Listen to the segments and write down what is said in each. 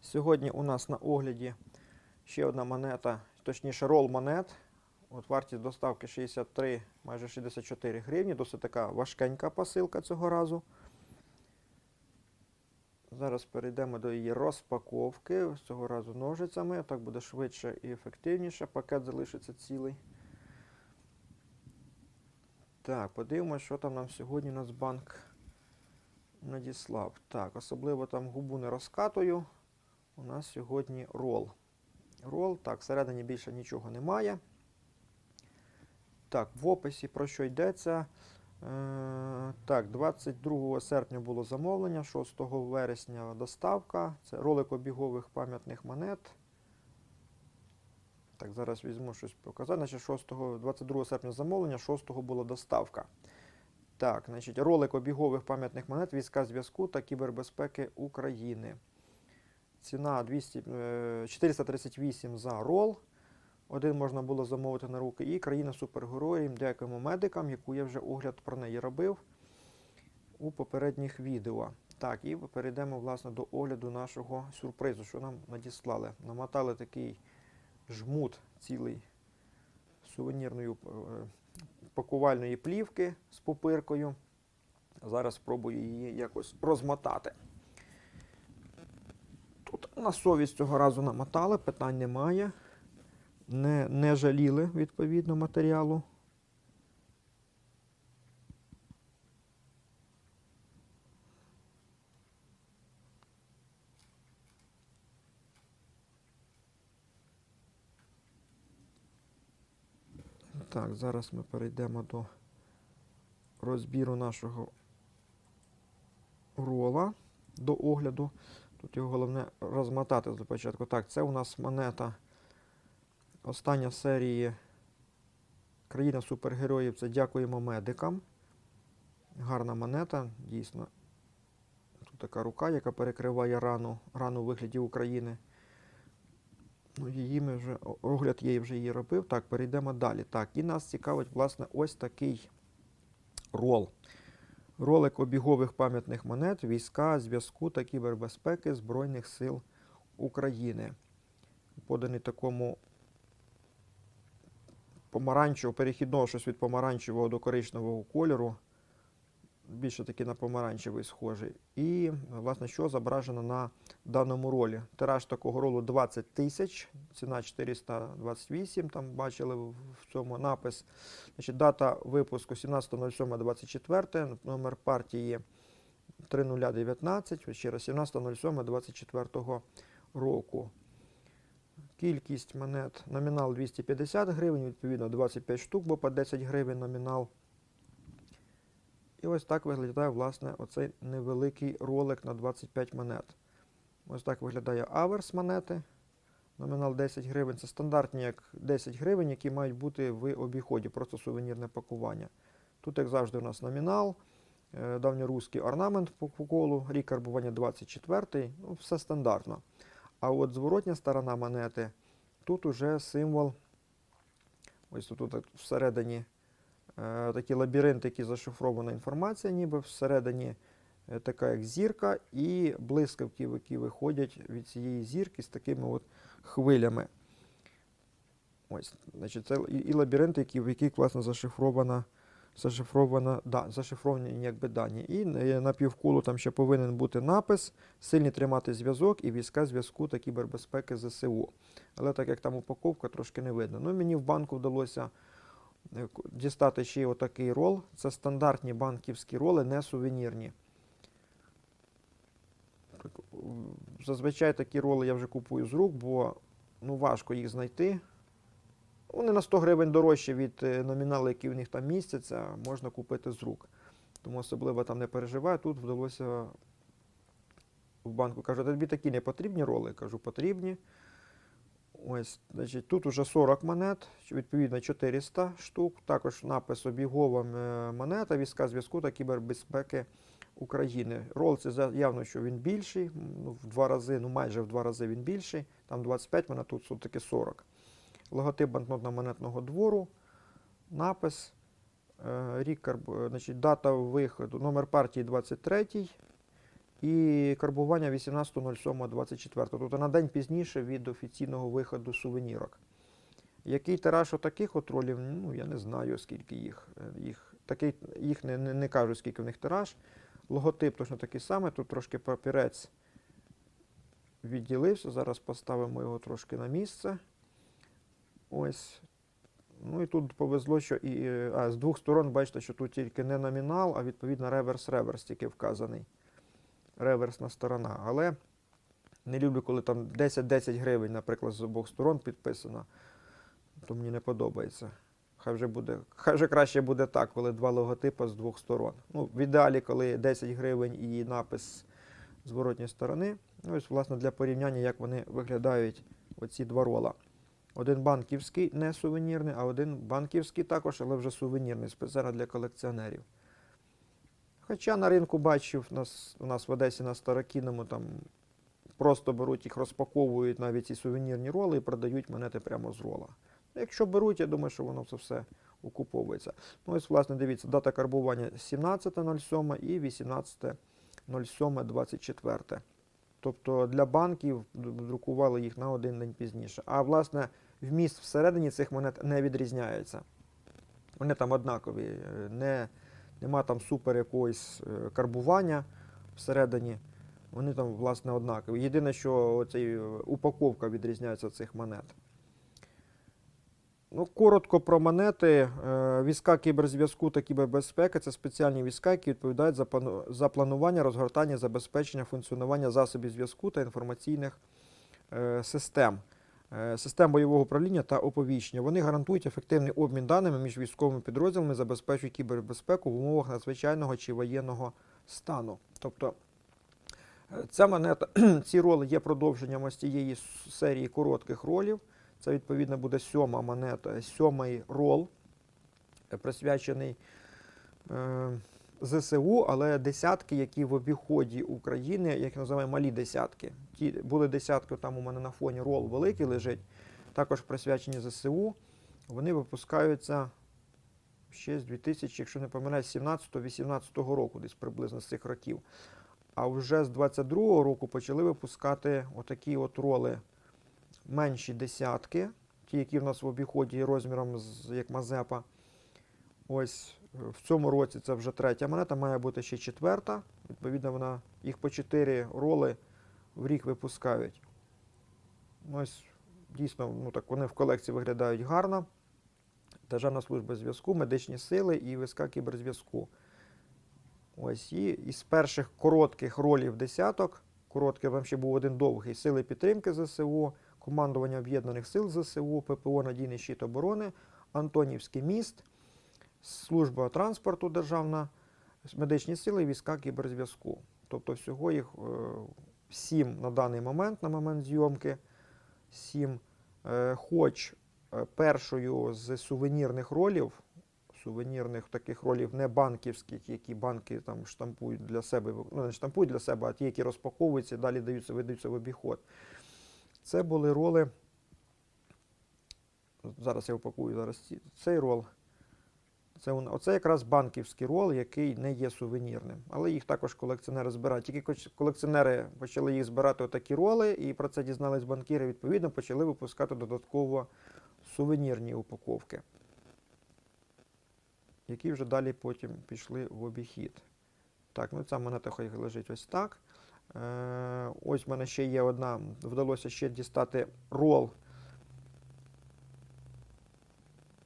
Сьогодні у нас на огляді ще одна монета, точніше рол монет. От вартість доставки 63, майже 64 гривні. Досить така важкенька посилка цього разу. Зараз перейдемо до її розпаковки. Цього разу ножицями. Так буде швидше і ефективніше. Пакет залишиться цілий. Так, подивимось, що там нам сьогодні Нацбанк надіслав. Так, особливо там губу не розкатую. У нас сьогодні рол. Рол, так, всередині більше нічого немає. Так, в описі про що йдеться. Е, так, 22 серпня було замовлення, 6 вересня доставка. Це ролик обігових пам'ятних монет. Так, зараз візьму щось показати. Значить, 6, 22 серпня замовлення, 6 була доставка. Так, значить, ролик обігових пам'ятних монет війська зв'язку та кібербезпеки України. Ціна 200, е, 438 за рол. Один можна було замовити на руки. І країна супергероїв, дякуємо медикам, яку я вже огляд про неї робив у попередніх відео. Так, і перейдемо власне до огляду нашого сюрпризу, що нам надіслали. Намотали такий жмут цілий сувенірної е, пакувальної плівки з попиркою. Зараз спробую її якось розмотати. Тут на совість цього разу намотали, питань немає. Не, не жаліли відповідно матеріалу. Так, зараз ми перейдемо до розбіру нашого рола до огляду. Тут його головне розмотати для початку. Так, це у нас монета. Остання серії Країна супергероїв це дякуємо медикам. Гарна монета, дійсно. Тут така рука, яка перекриває рану, рану у вигляді України. Ну, її ми вже, огляд я вже її робив. Так, перейдемо далі. Так, і нас цікавить, власне, ось такий рол. Ролик обігових пам'ятних монет, війська, зв'язку та кібербезпеки Збройних сил України. Поданий такому помаранчевого, перехідного щось від помаранчевого до коричневого кольору. Більше таки на помаранчевий схожий. І, власне, що зображено на даному ролі. Тираж такого ролу 20 тисяч, ціна 428, там бачили в цьому напис. Значить, дата випуску 17.07.24, номер партії 3019, ще раз 17.07.24 року. Кількість монет номінал 250 гривень, відповідно 25 штук, бо по 10 гривень номінал. І ось так виглядає, власне, оцей невеликий ролик на 25 монет. Ось так виглядає аверс монети. Номінал 10 гривень. Це стандартні як 10 гривень, які мають бути в обіході, просто сувенірне пакування. Тут, як завжди, у нас номінал, е, давньоруський орнамент по колу, рік карбування 24, ну, все стандартно. А от зворотня сторона монети, тут уже символ, ось тут, тут всередині е, такий лабіринт, який зашифрована інформація, ніби всередині е, така як зірка, і блискавки, які виходять від цієї зірки з такими от хвилями. Ось, значить, це і, і лабіринт, який, в який класно зашифрована, зашифрована, да, зашифровані якби дані. І е, на півкулу там ще повинен бути напис Сильні тримати зв'язок і війська зв'язку та кібербезпеки ЗСУ. Але так як там упаковка, трошки не видно. Ну, мені в банку вдалося дістати ще й отакий рол. Це стандартні банківські роли, не сувенірні. Зазвичай такі роли я вже купую з рук, бо ну, важко їх знайти. Вони на 100 гривень дорожче від е, номіналу, який в них там містяться, можна купити з рук. Тому особливо там не переживаю. Тут вдалося в банку. Кажу, тобі такі не потрібні роли? Кажу, потрібні. Ось, значить, тут уже 40 монет, відповідно 400 штук. Також напис обігова е, монета, війська зв'язку та кібербезпеки України. Рол це явно, що він більший, ну, в два рази, ну майже в два рази він більший. Там 25 монет, тут все-таки 40. Логотип банкнотно-монетного двору, напис, е, рік, е, значить, дата виходу, номер партії 23 і карбування 18.07.24. Тобто на день пізніше від офіційного виходу сувенірок. Який тираж отаких от ролів, ну я не знаю, скільки їх. Е, їх, такий, їх не, не, не кажу, скільки в них тираж. Логотип точно такий самий, тут трошки папірець відділився. Зараз поставимо його трошки на місце. Ось. Ну і тут повезло, що і, е, а, з двох сторон бачите, що тут тільки не номінал, а відповідно реверс-реверс тільки вказаний. Реверсна сторона. Але не люблю, коли там 10-10 гривень, наприклад, з обох сторон підписано, то мені не подобається. Хай вже буде, хай вже краще буде так, коли два логотипи з двох сторон. Ну, в ідеалі, коли 10 гривень і напис зворотньої сторони. Ну, ось, власне, для порівняння, як вони виглядають оці два рола. Один банківський, не сувенірний, а один банківський також, але вже сувенірний, спеціально для колекціонерів. Хоча на ринку бачив, нас, у нас в Одесі на Старокінному там просто беруть їх, розпаковують навіть ці сувенірні роли і продають монети прямо з рола. Ну, Якщо беруть, я думаю, що воно це все окуповується. Ну ось, власне, дивіться, дата карбування 17.07 і 18.07.24. Тобто для банків друкували їх на один день пізніше. А власне, вміст всередині цих монет не відрізняється. Вони там однакові. е, Не, нема там супер якогось е, карбування всередині. Вони там, власне, однакові. Єдине, що оцей, е, упаковка відрізняється цих монет. Ну, коротко про монети. Е, Війська кіберзв'язку та кібербезпеки це спеціальні війська, які відповідають за плану- за планування, розгортання, забезпечення, функціонування засобів зв'язку та інформаційних систем, систем бойового управління та оповіщення. Вони гарантують ефективний обмін даними між військовими підрозділами, забезпечують кібербезпеку в умовах надзвичайного чи воєнного стану. Тобто е, ця монета, ці роли є продовженням ось цієї серії коротких ролів. Це відповідно буде сьома монета, сьомий рол, е, присвячений е, ЗСУ, але десятки, які в обіході України, як називаємо малі десятки. Ті були десятки, там у мене на фоні рол великий лежить, також присвячені ЗСУ. Вони випускаються ще з 2000, якщо не помиляюсь, 17-18 року, десь приблизно з цих років. А вже з 22-го року почали випускати отакі от роли менші десятки, ті, які в нас в обіході розміром з, як Мазепа. Ось в цьому році це вже третя монета, має бути ще четверта. Відповідно, вона їх по чотири роли в рік випускають. Ось дійсно, ну так вони в колекції виглядають гарно. Державна служба зв'язку, медичні сили і війська кіберзв'язку. Ось і із перших коротких ролів десяток. Короткий вам ще був один довгий сили підтримки ЗСУ, командування Об'єднаних сил ЗСУ, ППО Надійний щит оборони, Антонівський міст, служба транспорту державна, медичні сили війська кіберзв'язку. Тобто всього їх е, сім на даний момент, на момент зйомки. Сім. Е, Хоч е, першою з сувенірних ролів, сувенірних таких ролів не банківських, які банки там штампують для себе, ну не штампують для себе, а ті, які розпаковуються, далі даються, видаються в обіход. Це були роли. Зараз я упакую зараз цей рол. Це, оце якраз банківський рол, який не є сувенірним. Але їх також колекціонери збирають. Тільки колекціонери почали їх збирати отакі роли, і про це дізнались банкіри. Відповідно, почали випускати додатково сувенірні упаковки, які вже далі потім пішли в обіхід. Так, ну ця монета хай лежить ось так. Е, ось в мене ще є одна, вдалося ще дістати рол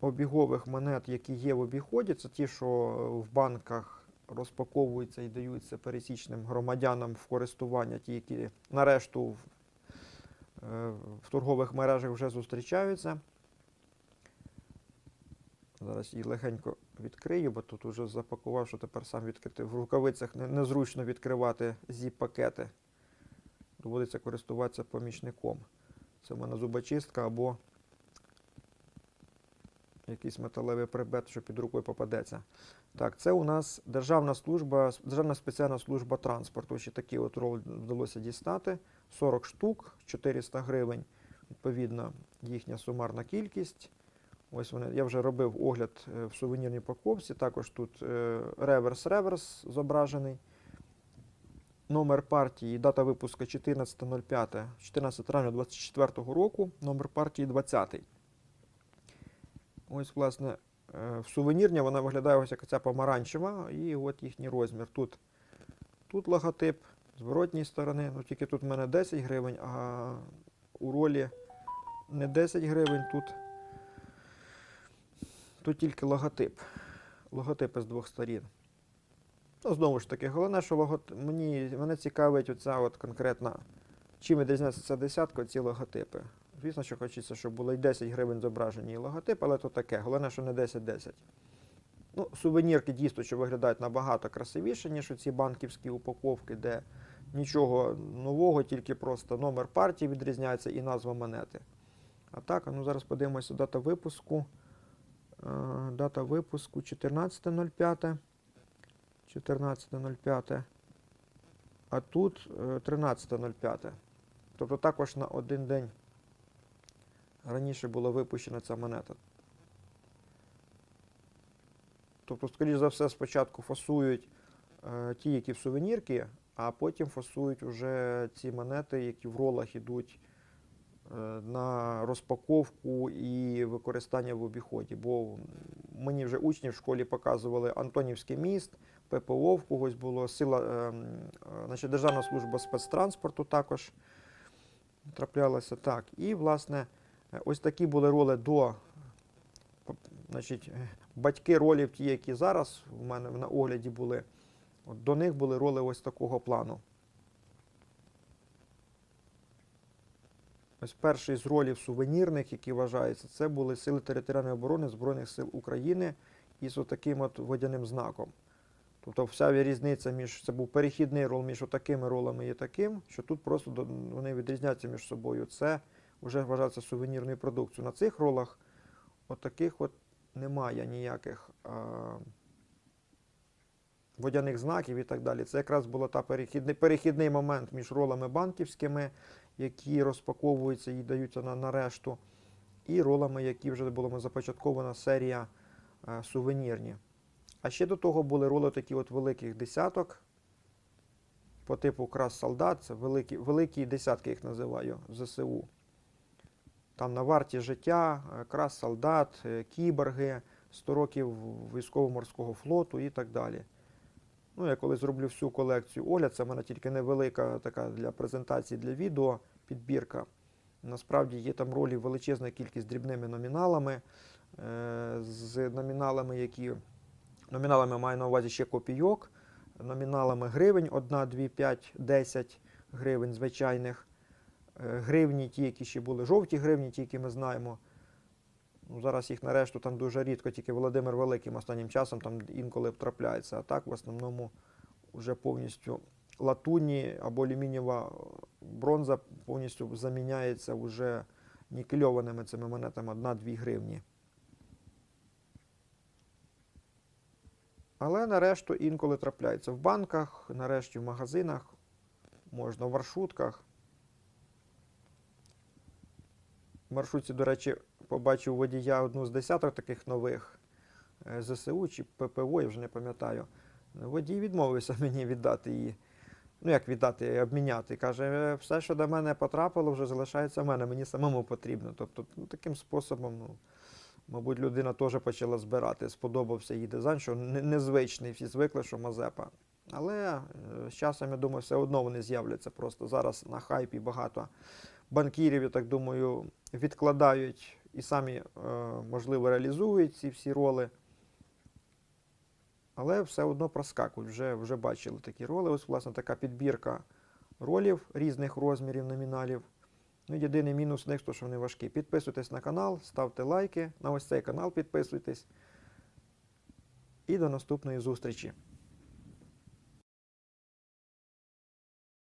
обігових монет, які є в обіході. Це ті, що в банках розпаковуються і даються пересічним громадянам в користування, ті, які нарешту в, е, в торгових мережах вже зустрічаються. Зараз її легенько відкрию, бо тут уже запакував, що тепер сам відкрити. В рукавицях незручно відкривати зіп-пакети. Доводиться користуватися помічником. Це в мене зубочистка або якийсь металевий прибет, що під рукою попадеться. Так, це у нас Державна служба, Державна спеціальна служба транспорту. Ще такий от рол вдалося дістати. 40 штук, 400 гривень. Відповідно, їхня сумарна кількість. Ось вони, я вже робив огляд е, в сувенірній упаковці. Також тут реверс-реверс зображений. Номер партії, дата випуску 14.05, 14 травня 24 року, номер партії 20. Ось, власне, е, в сувенірні вона виглядає ось як ця помаранчева, і от їхній розмір. Тут, тут логотип, з воротній сторони, ну тільки тут в мене 10 гривень, а у ролі не 10 гривень, тут, тут тільки логотип. Логотипи з двох сторін. Ну, знову ж таки, головне, що логот... мені, мене цікавить оця от конкретна, чим відрізняється ця десятка, ці логотипи. Звісно, що хочеться, щоб було і 10 гривень зображені і логотип, але то таке. Головне, що не 10-10. Ну, сувенірки дійсно, що виглядають набагато красивіше, ніж ці банківські упаковки, де нічого нового, тільки просто номер партії відрізняється і назва монети. А так, ну зараз подивимося дата випуску. Е, Дата випуску 14.05. 14.05. А тут е, 13.05. Тобто також на один день раніше була випущена ця монета. Тобто, скоріш за все, спочатку фасують е, ті, які в сувенірки, а потім фасують уже ці монети, які в ролах йдуть е, на розпаковку і використання в обіході. Бо мені вже учні в школі показували Антонівський міст, ППО в когось було, сила, е, е, значить, Державна служба спецтранспорту також траплялася. Так. І, власне, ось такі були роли до. Значить, е, батьки ролів, ті, які зараз в мене на огляді були, от до них були роли ось такого плану. Ось перший з ролів сувенірних, які вважаються, це були Сили територіальної оборони Збройних сил України із отаким от водяним знаком. Тобто вся різниця між це був перехідний рол між отакими ролами і таким, що тут просто вони відрізняються між собою. Це вже вважається сувенірною продукцією. На цих ролах отаких от немає ніяких а, водяних знаків і так далі. Це якраз був перехідний, перехідний момент між ролами банківськими, які розпаковуються і даються на, на решту, і ролами, які вже була започаткована серія а, сувенірні. А ще до того були роли такі от великих десяток по типу крас солдат, це великі, великі десятки їх називаю ЗСУ. Там на варті життя, крас солдат, е, кіборги, 100 років військово-морського флоту і так далі. Ну, я коли зроблю всю колекцію огляд, це в мене тільки невелика така для презентації для відео підбірка. Насправді є там ролі величезна кількість дрібними номіналами, е, з номіналами, які номіналами маю на увазі ще копійок, номіналами гривень 1, 2, 5, 10 гривень звичайних. Е, Гривні, ті, які ще були жовті гривні, ті, які ми знаємо. Ну, зараз їх нарешту там дуже рідко, тільки Володимир Великим останнім часом там інколи трапляється. А так в основному вже повністю латунні або алюмінієва бронза повністю заміняється вже нікельованими цими монетами 1-2 гривні. Але нарешту інколи трапляється в банках, нарешті в магазинах, можна в маршрутках. В маршрутці, до речі, побачив водія одну з десяток таких нових е, ЗСУ чи ППО, я вже не пам'ятаю. Водій відмовився мені віддати її. Ну, як віддати, обміняти. Каже, «Е, все, що до мене потрапило, вже залишається в мене, мені самому потрібно. Тобто, ну, таким способом, ну, мабуть, людина теж почала збирати. Сподобався її дизайн, що незвичний, всі звикли, що Мазепа. Але е, з часом, я думаю, все одно вони з'являться. Просто зараз на хайпі багато банкірів, я так думаю, відкладають і самі, е, можливо, реалізують ці всі роли. Але все одно проскакують. Вже, вже бачили такі роли. Ось, власне, така підбірка ролів різних розмірів, номіналів. Ну, єдиний мінус них, то, що вони важкі. Підписуйтесь на канал, ставте лайки. На ось цей канал підписуйтесь. І до наступної зустрічі.